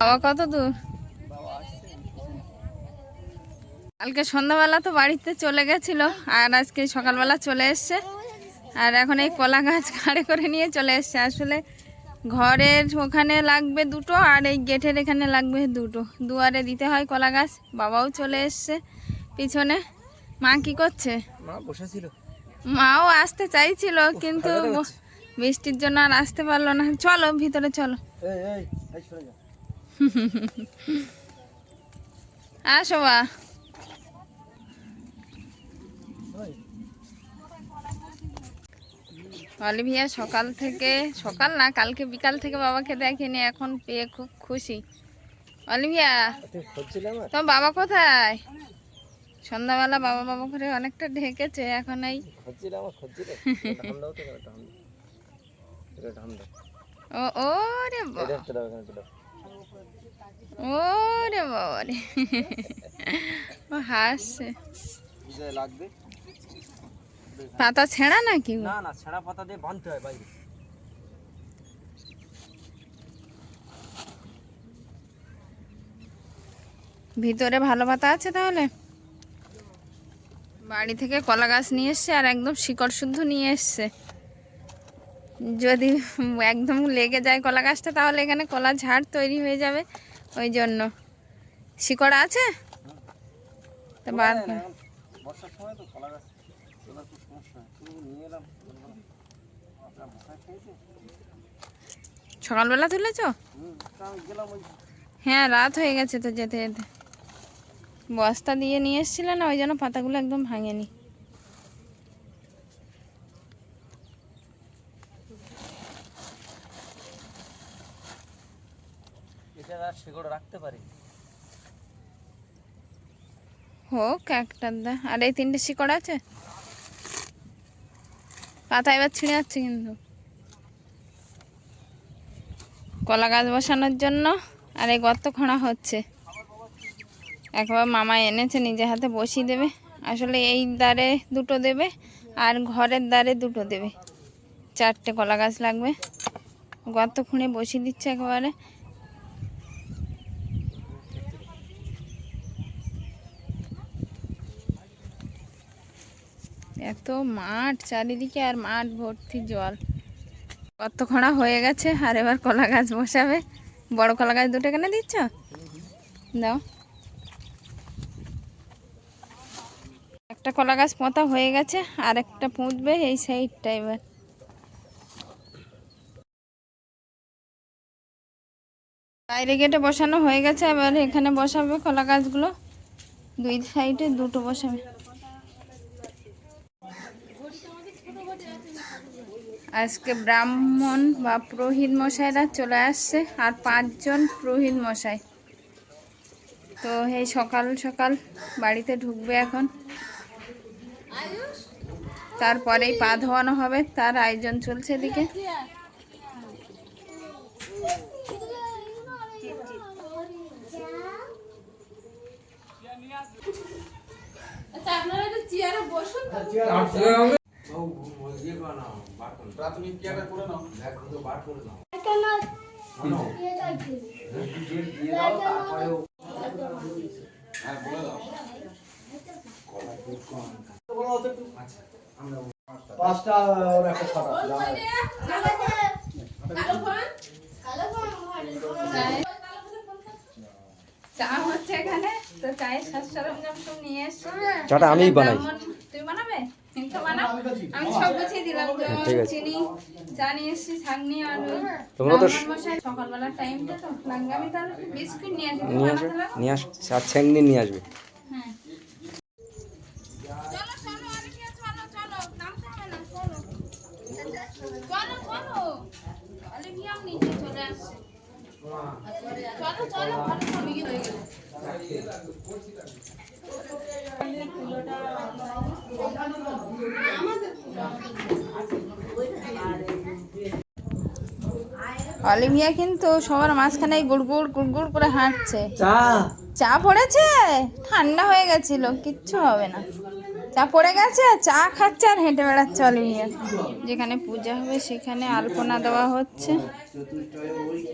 বাবা কত দূর? কালকে সন্ধ্যাবেলা তো বাড়িতে চলে গেছিল আর আজকে সকালবেলা চলে এসছে। আর এখন এই কলা গাছ ঘাড়ে করে নিয়ে চলে এসছে। আসলে ঘরের ওখানে লাগবে দুটো আর এই গেটের এখানে লাগবে দুটো। দুয়ারে দিতে হয় কলা গাছ বাবাও চলে এসছে পিছনে। মা কি করছে? মাও আসতে চাইছিল কিন্তু বৃষ্টির জন্য আর আসতে পারল না। চলো ভিতরে চলো। আসো বা অলিভিয়া সকাল থেকে সকাল না কালকে বিকাল থেকে বাবাকে দেখেনি এখন পেয়ে খুব খুশি। অলিভিয়া তোমার বাবা কোথায়? সন্ধ্যাবেলা বাবা বাবা করে অনেকটা ঢেকেছে এখন এই ও ও রে এটা বাবা রে ও হাসছে। লাগবে? পাতা ছেঁড়া নাকি না না ছেঁড়া পাতা দিয়ে বাঁধতে হয় বাইরে। ভিতরে ভালো পাতা আছে তাহলে? বাড়ি থেকে কলা গাছ নিয়ে এসছে আর একদম শিকড় শুদ্ধ নিয়ে এসছে। যদি একদম লেগে যায় কলা গাছটা তাহলে এখানে কলা ঝাড় তৈরি হয়ে যাবে। ওই জন্য। শিকড় আছে? তা বাদ সকালবেলা তুলেছ? হ্যাঁ রাত হয়ে গেছে তো যেতে যেতে। বস্তা দিয়ে নিয়ে এসেছিলে না ওই জন্য পাতাগুলো একদম ভাঙেনি। শিকড় রাখতে পারি? হোক, একটা দা, আর এই তিনটে শিকড় আছে? পাতা এবার ছিঁড়ে যাচ্ছে কিন্তু। কলা গাছ বসানোর জন্য, আর এই গর্ত খোঁড়া হচ্ছে। একবার মামা এনেছে, নিজে হাতে বসিয়ে দেবে। আসলে এই দ্বারে দুটো দেবে, আর ঘরের দ্বারে দুটো দেবে। চারটে কলা গাছ লাগবে। গর্ত খুঁড়ে বসিয়ে দিচ্ছে একেবারে। এত মাঠ, চারিদিকে আর মাঠ ভর্তি জল। কত খোঁড়া হয়ে গেছে, আর এবার কলা গাছ বসাবে। বড় কলা গাছ দুটো কেন দিচ্ছ? দাও। একটা কলা গাছ পোঁতা হয়ে গেছে, আর একটা পুঁতবে এই সাইডটা এবার। বাইরে গেটে বসানো হয়ে গেছে, এবার এখানে বসাবে কলা গাছগুলো। দুই সাইডে দুটো বসাবে। আজকে ব্রাহ্মণ বা পুরোহিত মশাইরা চলে আসছে আর পাঁচজন পুরোহিত মশাই। তো এই সকাল সকাল বাড়িতে ঢুকবে এখন। তারপরেই পা ধোয়ানো হবে তার আয়োজন চলছে এদিকে। পাঁচটা ওর একটা ছটা। চা হচ্ছে এখানে। তো চায়ের সাজ সরঞ্জাম সব নিয়ে এসছো চাটা আমিই বানাই। তুই বানাবে? তোমরা তো নিয়ে আসি আর ছ্যাংনি নিয়ে আসবে হ্যাঁ চলো চলো চলো চলো নামতে হবে না চলো চলো চলো অলিভিয়াও নিচে চলে আসছে চলো চলো ভালো ছবি হয়ে গেল অলিভিয়া কিন্তু সবার মাঝখানে গুড়গুড় গুড়গুড় করে হাঁটছে। চা? চা পড়েছে? ঠান্ডা হয়ে গেছিল কিচ্ছু হবে না। চা পড়ে গেছে চা খাচ্ছে আর হেঁটে বেড়াচ্ছে অলিভিয়া যেখানে পূজা হবে সেখানে আলপনা দেওয়া হচ্ছে।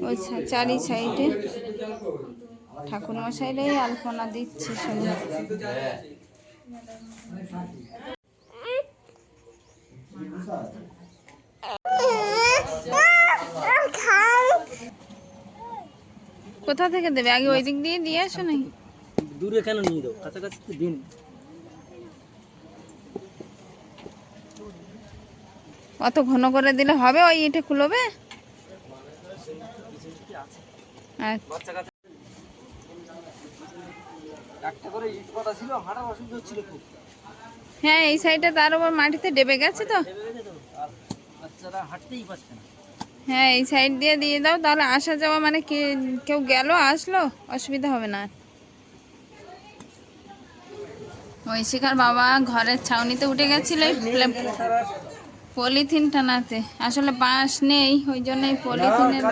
ওই চারি সাইডে। ঠাকুর মশাইরাই আলপনা দিচ্ছে সব কোথা থেকে দেবে? আগে ওই দিক দিয়ে দিয়ে আসো নাকি? দূরে কেন নিয়ে দেবো কাছাকাছি তো দিন। অত ঘন করে দিলে হবে ওই ইটে খুলবে আচ্ছা। হ্যাঁ এই সাইডে তার উপর মাটিতে ডেবে গেছে তো। বাচ্চারা হাঁটতেই পারছে না। হ্যাঁ এই সাইড দিয়ে দিয়ে দাও তাহলে আসা যাওয়া মানে কে কেউ গেল আসলো? অসুবিধা হবে না ওই শিখার বাবা ঘরের ছাউনিতে উঠে গেছিল পলিথিন টানাতে। আসলে বাঁশ নেই ওই জন্য পলিথিনের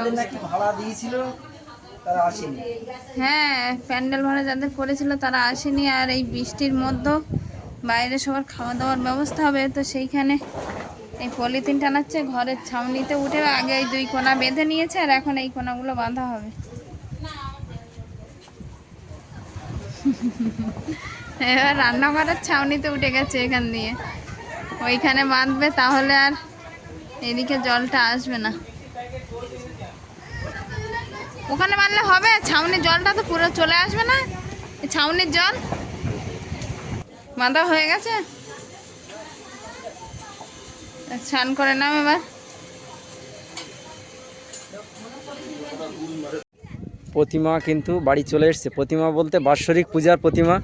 হ্যাঁ প্যান্ডেল ভাড়া যাদের করেছিল তারা আসেনি আর এই বৃষ্টির মধ্যে বাইরে সবার খাওয়া দাওয়ার ব্যবস্থা হবে তো সেইখানে এই পলিথিন টানাচ্ছে, ঘরের ছাউনিতে উঠে আগে এই দুই কোনা বেঁধে নিয়েছে আর এখন এই কোনাগুলো বাঁধা হবে। এবার রান্নাঘরের ছাউনিতে উঠে গেছে এখান দিয়ে। ওইখানে বাঁধবে তাহলে আর এদিকে জলটা আসবে না। ওখানে বানলে হবে, ছাউনির জলটা তো পুরো চলে আসবে না। ছাউনির জল বাঁধা হয়ে গেছে? স্নান করে নাও এবার। প্রতিমা কিন্তু বাড়ি চলে এসছে। প্রতিমা বলতে বাৎসরিক পূজার প্রতিমা।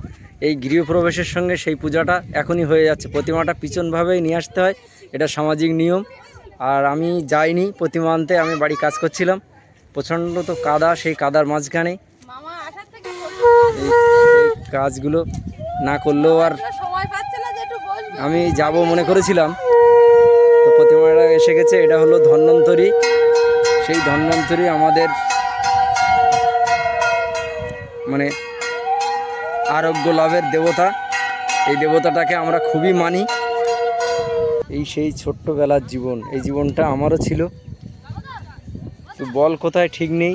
এই গৃহপ্রবেশের সঙ্গে সেই পূজাটা এখনই হয়ে যাচ্ছে। প্রতিমাটা পিছনভাবেই নিয়ে আসতে হয়। এটা সামাজিক নিয়ম। আর আমি যাইনি প্রতিমা আনতে আমি বাড়ি কাজ করছিলাম। প্রচণ্ড তো কাদা সেই কাদার মাঝখানে। মামা আসার থেকে এই এই কাজগুলো না করলেও আর সময় পাচ্ছে না যে একটু বসবে। আমি যাব মনে করেছিলাম। তো প্রতিমাটা এসে গেছে, এটা হলো ধন্বন্তরী। সেই ধন্বন্তরী আমাদের মানে আরোগ্য লাভের দেবতা। এই দেবতাটাকে আমরা খুবই মানি। এই সেই ছোট্টবেলার জীবন, এই জীবনটা আমারও ছিল। তো বল কোথায় ঠিক নেই।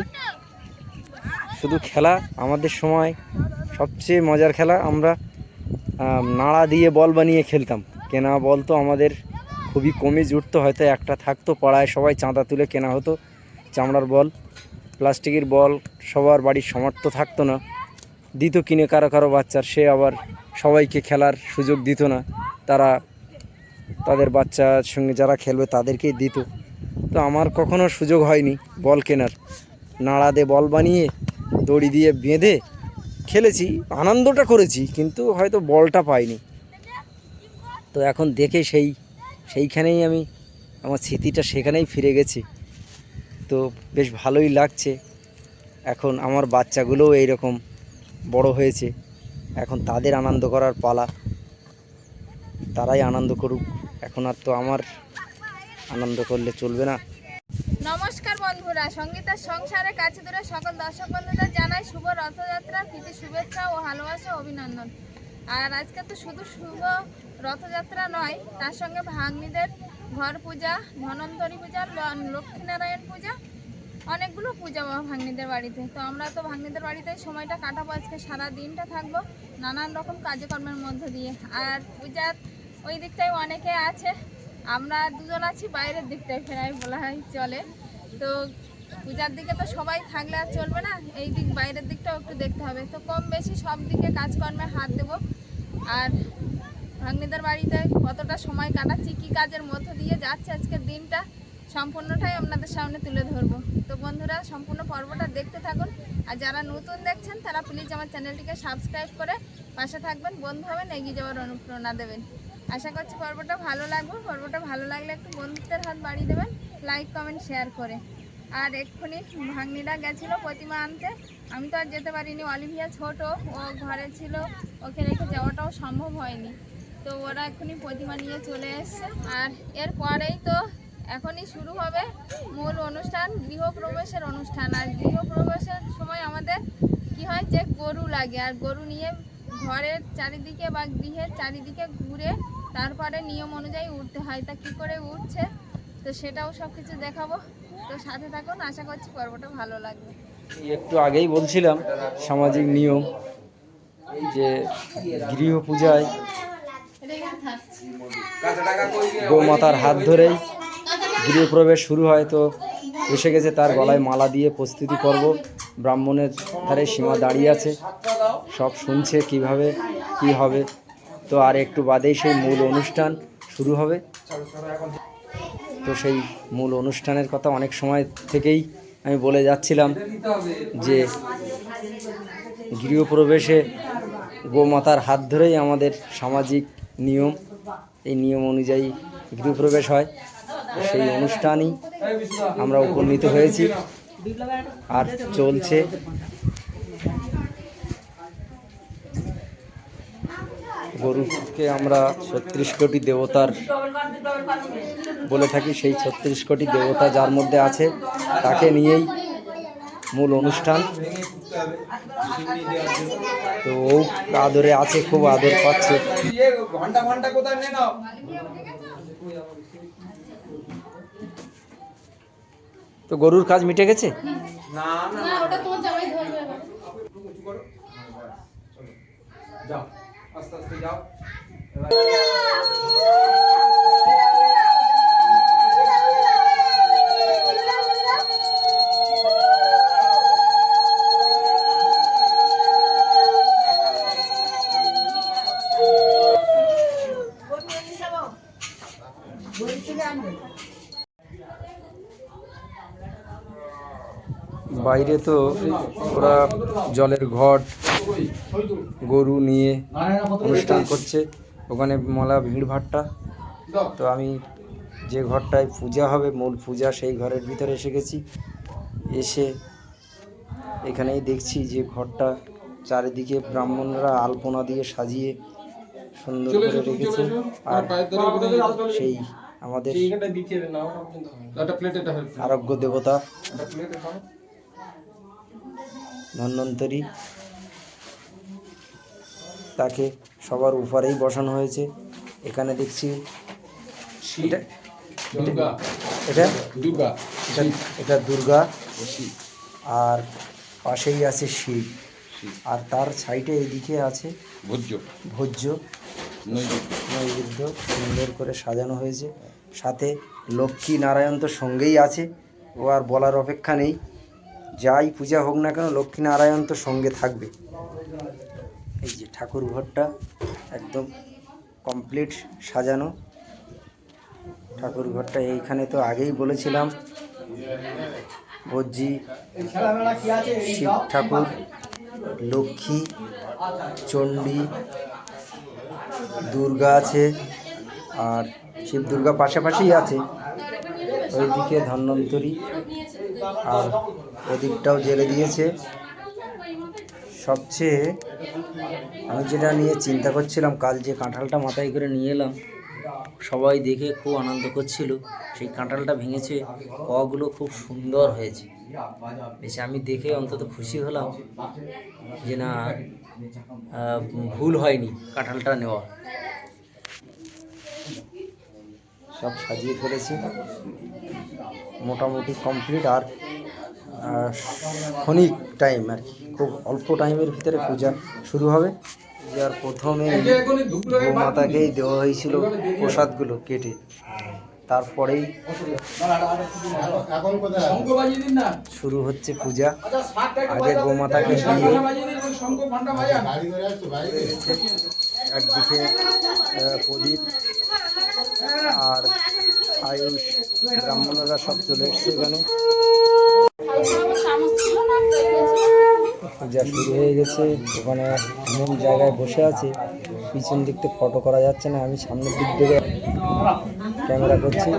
শুধু খেলা, আমাদের সময় সবচেয়ে মজার খেলা আমরা নাড়া দিয়ে বল বানিয়ে খেলতাম। কেনা বল তো আমাদের খুবই কমই জুটতো, হয়তো একটা থাকতো পাড়ায় সবাই চাঁদা তুলে কেনা হতো। চামড়ার বল, প্লাস্টিকের বল, সবার বাড়ির সমর্থ থাকতো না। দিত কিনে কারও কারও বাচ্চার, সে আবার সবাইকে খেলার সুযোগ দিত না। তারা তাদের বাচ্চার সঙ্গে যারা খেলবে তাদেরকেই দিত। তো আমার কখনো সুযোগ হয়নি বল কেনার। নাড়া দিয়ে বল বানিয়ে, দড়ি দিয়ে বেঁধে খেলেছি, আনন্দটা করেছি, কিন্তু হয়তো বলটা পাইনি। তো এখন দেখে সেই সেইখানেই আমি আমার স্মৃতিটা সেখানেই ফিরে গেছি। তো বেশ ভালোই লাগছে। এখন আমার বাচ্চাগুলোও এইরকম বড় হয়েছে। এখন তাদের আনন্দ করার পালা। তারাই আনন্দ করুক। এখন আর তো আমার আনন্দ করলে চলবে না। নমস্কার বন্ধুরা, সঙ্গীতার সংসারে কাছে দূরে সকল দর্শক বন্ধুদের জানাই শুভ রথযাত্রার প্রীতি, শুভেচ্ছা ও ভালোবাসা অভিনন্দন। আর আজকে তো শুধু শুভ রথযাত্রা নয়, তার সঙ্গে ভাগ্নিদের ঘর পূজা, ধনন্তরী পূজা লক্ষ্মীনারায়ণ পূজা, অনেকগুলো পূজা ভাগ্নিদের বাড়িতে। তো আমরা তো ভাগ্নিদের বাড়িতে সময়টা কাটাবো, আজকে সারা দিনটা থাকব নানান রকম কাজকর্মের মধ্য দিয়ে। আর পূজার ওই দিকটায় অনেকে আছে, আমরা দুজন আছি, বাইরের দিকটায় ফেরাই বলা হয় চলে। তো পূজার দিকে তো সবাই থাকলে আর চলবে না, এই দিক বাইরের দিকটাও একটু দেখতে হবে। তো কম বেশি সব দিকে কাজকর্মে হাত দেবো। আর ভাগ্নিদের বাড়িতে কতটা সময় কাটাচ্ছি, কী কাজের মধ্য দিয়ে যাচ্ছে আজকের দিনটা, সম্পূর্ণটাই আপনাদের সামনে তুলে ধরবো। তো বন্ধুরা, সম্পূর্ণ পর্বটা দেখতে থাকুন। আর যারা নতুন দেখছেন, তারা প্লিজ আমার চ্যানেলটিকে সাবস্ক্রাইব করে পাশে থাকবেন। বন্ধু হবেন, এগিয়ে যাওয়ার অনুপ্রেরণা দেবেন। আশা করছি পর্বটা ভালো লাগবে। পর্বটা ভালো লাগলে একটু বন্ধুত্বের হাত বাড়িয়ে দেবেন লাইক কমেন্ট শেয়ার করে। আর এক্ষুনি ভাগ্নিরা গেছিল প্রতিমা আনতে। আমি তো আর যেতে পারিনি। অলিভিয়া ছোট, ও ঘরে ছিল, ওকে রেখে যাওয়াটাও সম্ভব হয়নি। তো ওরা এক্ষুনি প্রতিমা নিয়ে চলে এসছে। আর এরপরেই তো এখনই শুরু হবে মূল অনুষ্ঠান, গৃহপ্রবেশের অনুষ্ঠান। আর গৃহপ্রবেশের সময় আমাদের কি হয় যে গরু লাগে, আর গরু নিয়ে ঘরের চারিদিকে বা গৃহের চারিদিকে ঘুরে তারপরে নিয়ম অনুযায়ী উঠতে হয়। তা কি করে উঠছে? তো সেটাও সব কিছু দেখাবো। তো সাথে থাকুন, আশা করছি পর্বটা ভালো লাগবে। একটু আগেই বলছিলাম, সামাজিক নিয়ম যে গৃহ পূজায় গোমাতার হাত ধরেই গৃহপ্রবেশ শুরু হয় তো এসে গেছে তার গলায় মালা দিয়ে প্রস্তুতি পর্ব। ব্রাহ্মণের ধারে সীমা দাঁড়িয়ে আছে। সব শুনছে কীভাবে, কি হবে? তো আর একটু বাদেই সেই মূল অনুষ্ঠান শুরু হবে। তো সেই মূল অনুষ্ঠানের কথা অনেক সময় থেকেই আমি বলে যাচ্ছিলাম যে গৃহপ্রবেশে গোমাতার হাত ধরেই আমাদের সামাজিক নিয়ম, এই নিয়ম অনুযায়ী গৃহপ্রবেশ হয়। সেই অনুষ্ঠানই আমরা উপনীত হয়েছি। আর চলছে। গরুকে আমরা ছত্রিশ কোটি দেবতার বলে থাকি। সেই ছত্রিশ কোটি দেবতা যার মধ্যে আছে, তাকে নিয়েই মূল অনুষ্ঠান। তো ও আদরে আছে, খুব আদর পাচ্ছে। তো গরুর কাজ মিটে গেছে? যাও আস্তে আস্তে যাও বাইরে তো ওরা জলের ঘট গরু নিয়ে অনুষ্ঠান করছে। ওখানে মলা ভিড় ভাট্টা। তো আমি যে ঘরটায় পূজা হবে মূল পূজা সেই ঘরের ভিতরে এসে গেছি। এসে এখানেই দেখছি যে ঘরটা চারিদিকে ব্রাহ্মণরা আলপনা দিয়ে সাজিয়ে সুন্দর করে রেখেছে। আর সেই আমাদের একটা প্লেট এটা হবে আরোগ্য দেবতা। ধন্বন্তরী। তাকে সবার উপরেই বসানো হয়েছে। এখানে দেখছি এটা দুর্গা। এটা? দুর্গা। এটা এটা দুর্গা। আর পাশেই আছে শিব আর তার সাইডে এদিকে আছে ভোজ্য। ভোজ্য। নৈবেদ্য সুন্দর করে সাজানো হয়েছে। সাথে লক্ষ্মী নারায়ণ তো সঙ্গেই আছে। ও আর বলার অপেক্ষা নেই। যাই পূজা হোক না কেন লক্ষ্মী নারায়ণ তো সঙ্গে থাকবে। এই যে ঠাকুর ঘরটা একদম কমপ্লিট সাজানো। ঠাকুর ঘরটা এইখানে তো আগেই বলেছিলাম। ভোজ্জি শিব ঠাকুর, লক্ষ্মী, চণ্ডী, দুর্গা আছে আর শিব দুর্গা পাশাপাশিই আছে। ওইদিকে ধন্বন্তরী আর ওদিকটাও জেলে দিয়েছে। সবচেয়ে আমি যেটা নিয়ে চিন্তা করছিলাম, কাল যে কাঁঠালটা মাথায় করে নিয়ে এলাম, সবাই দেখে খুব আনন্দ করছিল। সেই কাঁঠালটা ভেঙেছে, কগুলো খুব সুন্দর হয়েছে। বেশ আমি দেখে অন্তত খুশি হলাম যে না ভুল হয়নি কাঁঠালটা নেওয়া। সব সাজিয়ে ফেলেছি। মোটামুটি কমপ্লিট। আর ক্ষণিক টাইম আর কি, খুব অল্প টাইমের ভিতরে পূজা শুরু হবে। পূজার প্রথমে গোমাতাকেই দেওয়া হয়েছিল প্রসাদগুলো কেটে। তারপরেই শুরু হচ্ছে পূজা। আগে গোমাতাকে দিয়ে একদিকে প্রদীপ আর আয়ুষ, ব্রাহ্মণরা সব চলে এসছে এখানে। পূজা শুরু হয়ে গেছে, ওখানে এমন জায়গায় বসে আছে, পিছন দিক থেকে ফটো করা যাচ্ছে না, আমি সামনের দিক থেকে ক্যামেরা করছি।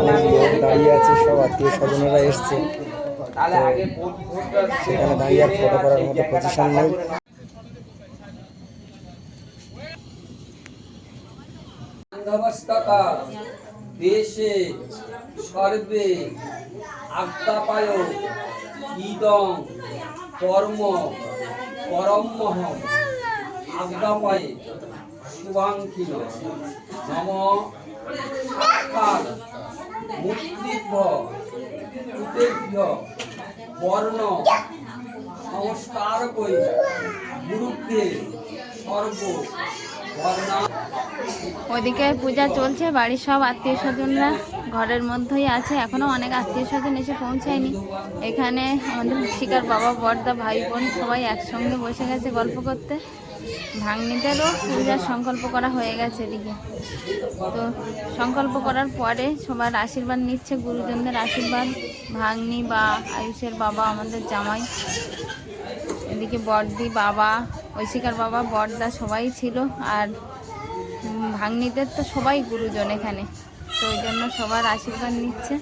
অনেক লোক দাঁড়িয়ে আছে, সব আত্মীয় স্বজনেরা এসছে। সেখানে দাঁড়িয়ে আর ফটো করার মতো পজিশন নেই। বান্ধবস্ততা দেশে সর্বে আত্মাপায় ইদং কর্ম পরমহম আজ্ঞা পায়ে শুভাঙ্কিন নম উতেভ্য বর্ণ সংস্কার কই গুরুকে সর্ব বর্ণা ওইদিকে পূজা চলছে, বাড়ির সব আত্মীয় স্বজনরা ঘরের মধ্যেই আছে, এখনও অনেক আত্মীয় স্বজন এসে পৌঁছায়নি। এখানে আমাদের শিকার বাবা, বর্দা, ভাই, বোন সবাই একসঙ্গে বসে গেছে গল্প করতে। ভাগ্নিদেরও পূজার সংকল্প করা হয়ে গেছে এদিকে। তো সংকল্প করার পরে সবার আশীর্বাদ নিচ্ছে, গুরুজনদের আশীর্বাদ। ভাগ্নি বা আয়ুষের বাবা, আমাদের জামাই, এদিকে বর্দি বাবা, ঐশিকার বাবা, বর্দা সবাই ছিল। আর ভাগ্নিদের তো সবাই গুরুজন এখানে, তো ওই জন্য সবার আশীর্বাদ নিচ্ছে।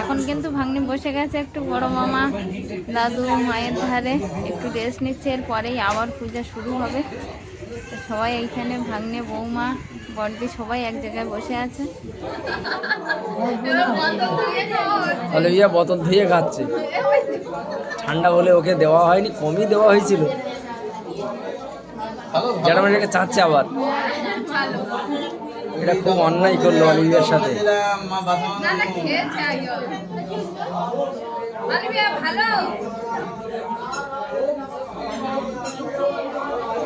এখন কিন্তু ভাগ্নি বসে গেছে একটু বড় মামা, দাদু, মায়ের ধারে, একটু রেস্ট নিচ্ছে, এরপরেই আবার পূজা শুরু হবে। তো সবাই এইখানে ভাগ্নে বৌমা বড়দি সবাই এক জায়গায় বসে আছে। ইয়া বোতল ধুয়ে খাচ্ছে। ঠান্ডা বলে ওকে দেওয়া হয়নি কমই দেওয়া হয়েছিল। মানে এটাকে চাচ্ছে আবার। এটা খুব অন্যায় করল অলিভিয়ার সাথে। শিবায়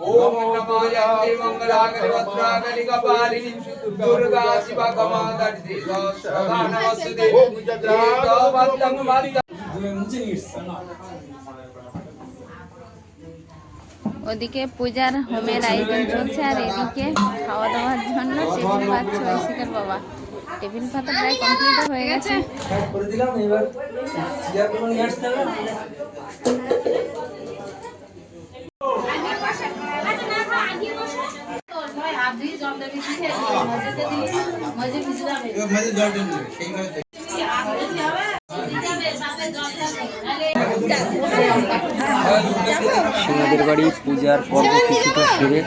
নমায়ামি মঙ্গলাগরভদ্রাগরি কপালিনী দুর্গা শিবা কমাদর্শি সহস্রদান বসুদে একবদ্ধং বাদ্যং ওদিকে পূজার হোমের আয়োজন চলছে আর এদিকে খাওয়া দাওয়ার জন্য টেবিল পাচ্ছে ঐশিকার বাবা। টেবিল পাতা প্রায় কমপ্লিট হয়ে গেছে। করে দিলাম এবার চেয়ারগুলো নিয়ে আসতে হবে মজে জল দিন সেইভাবে সিংহদের বাড়ি পূজার পর্ব কিছুটা সেরে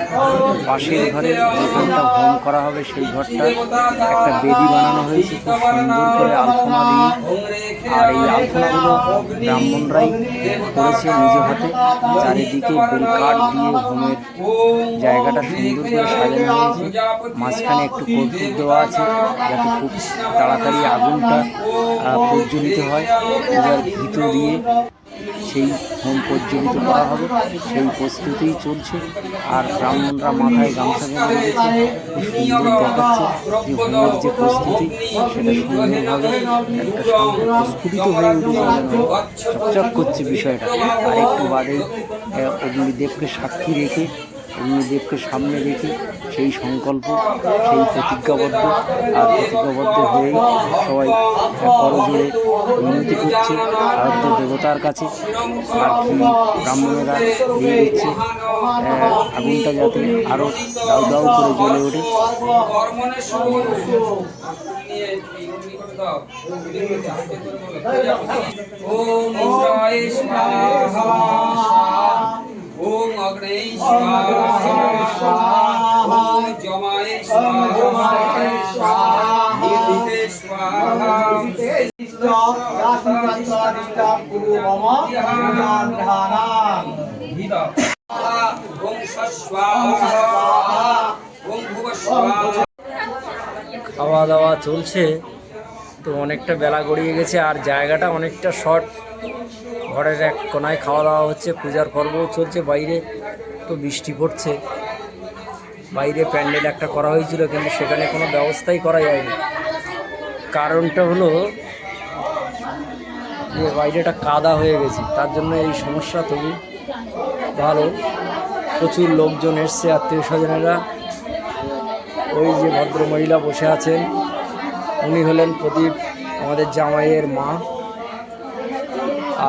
পাশের ঘরে যেখানটা হোম করা হবে, সেই ঘরটা একটা বেদি বানানো হয়েছে। খুব সুন্দর করে আলপনা দিয়ে। আর এই আলপনাগুলো ব্রাহ্মণরাই করেছে নিজ হাতে। চারিদিকে বেল কাঠ দিয়ে হোমের জায়গাটা সুন্দর করে সাজানো হয়েছে। মাঝখানে একটু কর্পূর দেওয়া আছে, যাতে খুব তাড়াতাড়ি আগুনটা প্রজ্বলিত হয়। এবার ঘিতো দিয়ে সেই হোম প্রজ্বলিত করা হবে, সেই প্রস্তুতিই চলছে। আর ব্রাহ্মণরা মাথায় গামছা রেখেছে, খুব সুন্দর দেখাচ্ছে যে হোমের যে প্রস্তুতি, সেটা সুন্দরভাবে একটা সুন্দর প্রস্ফুটিত হয়ে উঠেছে চকচক করছে বিষয়টা। আর একটু বাদে অগ্নিদেবকে সাক্ষী রেখে অগ্নিদেবকে সামনে রেখে সেই সংকল্প, সেই প্রতিজ্ঞাবদ্ধ, আর প্রতিজ্ঞাবদ্ধ হয়েই সবাই করজোড়ে মিনতি করছে আরাধ্য দেবতার কাছে। আর কি ব্রাহ্মণেরা দিয়ে দিচ্ছে আগুনটা যাতে আরও দাউ দাউ করে জ্বলে ওঠে। ওম ওম অগ্নে স্বাহা ওম স্বাহা নির্দিতে স্বাহা ওম স্বাহা। ওম ভুব স্বাহা খাওয়া দাওয়া চলছে তো অনেকটা বেলা গড়িয়ে গেছে আর জায়গাটা অনেকটা শর্ট ঘরের এক কোনায় খাওয়া দাওয়া হচ্ছে, পূজার পর্বও চলছে, বাইরে তো বৃষ্টি পড়ছে। বাইরে প্যান্ডেল একটা করা হয়েছিল, কিন্তু সেখানে কোনো ব্যবস্থাই করা যায়নি। কারণটা হলো যে বাইরেটা কাদা হয়ে গেছে। তার জন্য এই সমস্যা তবু ভালো। প্রচুর লোকজন এসছে আত্মীয় স্বজনেরা ওই যে ভদ্র মহিলা বসে আছেন, উনি হলেন প্রদীপ, আমাদের জামাইয়ের মা।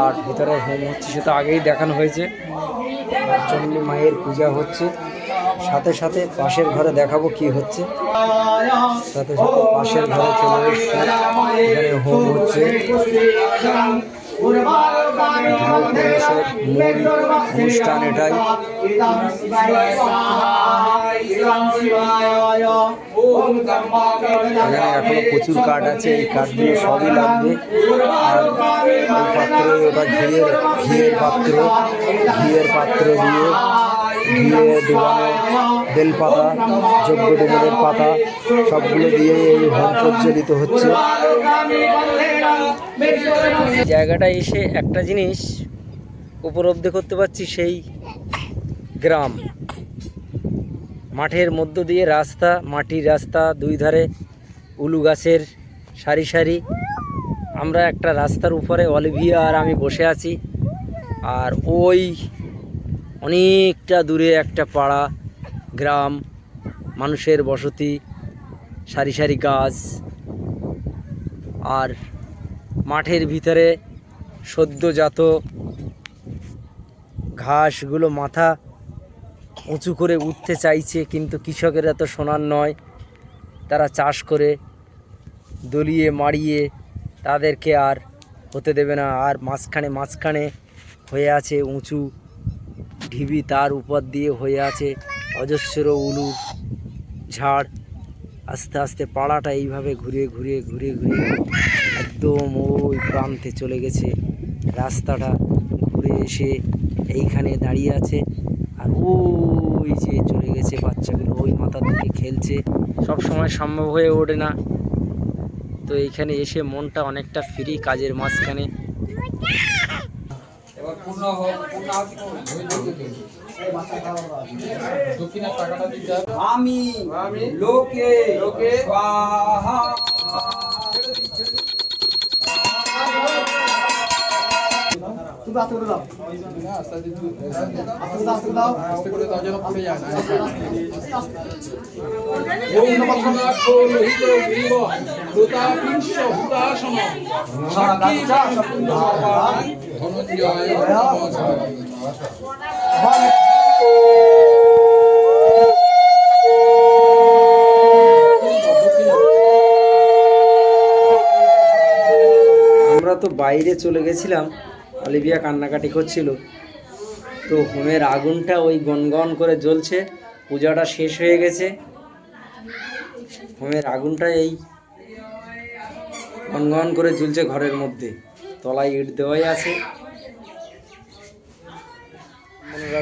আর ভিতরে হোম হচ্ছে, সেটা আগেই দেখানো হয়েছে। চণ্ডী মায়ের পূজা হচ্ছে। সাথে সাথে পাশের ঘরে দেখাবো কি হচ্ছে। সাথে সাথে পাশের ঘরে চলে এসছে। হোম হচ্ছে। অনুষ্ঠান এটাই এখানে এখনও প্রচুর কাঠ আছে, এই কাঠগুলো সবই লাগবে। আর পাত্রে ওটা ঘিয়ের ঘিয়ের পাত্র ঘিয়ের পাত্র দিয়ে বেলপাতা যোগ্য ডোবানোর পাতা সবগুলো দিয়ে এই হোম প্রজ্বলিত হচ্ছে। এই জায়গাটায় এসে একটা জিনিস উপলব্ধি করতে পারছি, সেই গ্রাম। মাঠের মধ্য দিয়ে রাস্তা, মাটির রাস্তা, দুই ধারে উলু গাছের সারি সারি। আমরা একটা রাস্তার উপরে অলিভিয়া আর আমি বসে আছি। আর ওই অনেকটা দূরে একটা পাড়া, গ্রাম, মানুষের বসতি, সারি সারি গাছ। আর মাঠের ভিতরে সদ্যজাত ঘাসগুলো মাথা উঁচু করে উঠতে চাইছে, কিন্তু কৃষকেরা তো সোনার নয়। তারা চাষ করে দলিয়ে মারিয়ে তাদেরকে আর হতে দেবে না। আর মাঝখানে মাঝখানে হয়ে আছে উঁচু ঢিবি, তার উপর দিয়ে হয়ে আছে অজস্র উলু ঝাড়। আস্তে আস্তে পাড়াটা এইভাবে ঘুরিয়ে ঘুরিয়ে ঘুরিয়ে ঘুরিয়ে একদম ওই প্রান্তে চলে গেছে। রাস্তাটা ঘুরে এসে এইখানে দাঁড়িয়ে আছে। আর ওই যে চলে গেছে বাচ্চাগুলো ওই মাথা থেকে খেলছে। সব সময় সম্ভব হয়ে ওঠে না। তো এইখানে এসে মনটা অনেকটা ফ্রি কাজের মাঝখানে। আমি লোকে লোকে স্বাহা আস্তে আস্তে আস্তে করে দাও। যেন পড়ে যায় না। ওম নমঃ শিবায় লোহিত গ্রীব প্রতাপিংশ হুতাসন সাক্ষী ধনঞ্জয় আমরা তো বাইরে চলে গেছিলাম। অলিভিয়া কান্নাকাটি করছিল। তো হোমের আগুনটা ওই গনগন করে জ্বলছে, পূজাটা শেষ হয়ে গেছে। হোমের আগুনটা এই গনগন করে জ্বলছে ঘরের মধ্যে। তলায় ইট দেওয়াই আছে।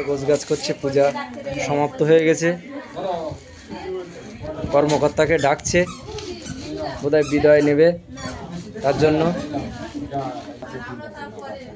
গোছগাছ করছে, পূজা সমাপ্ত হয়ে গেছে। কর্মকর্তাকে ডাকছে, বোধহয় বিদায় নেবে তার জন্য।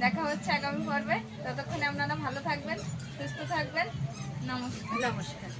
দেখা হচ্ছে আগামী পর্বে। ততক্ষণে আপনারা ভালো থাকবেন সুস্থ থাকবেন। নমস্কার। নমস্কার।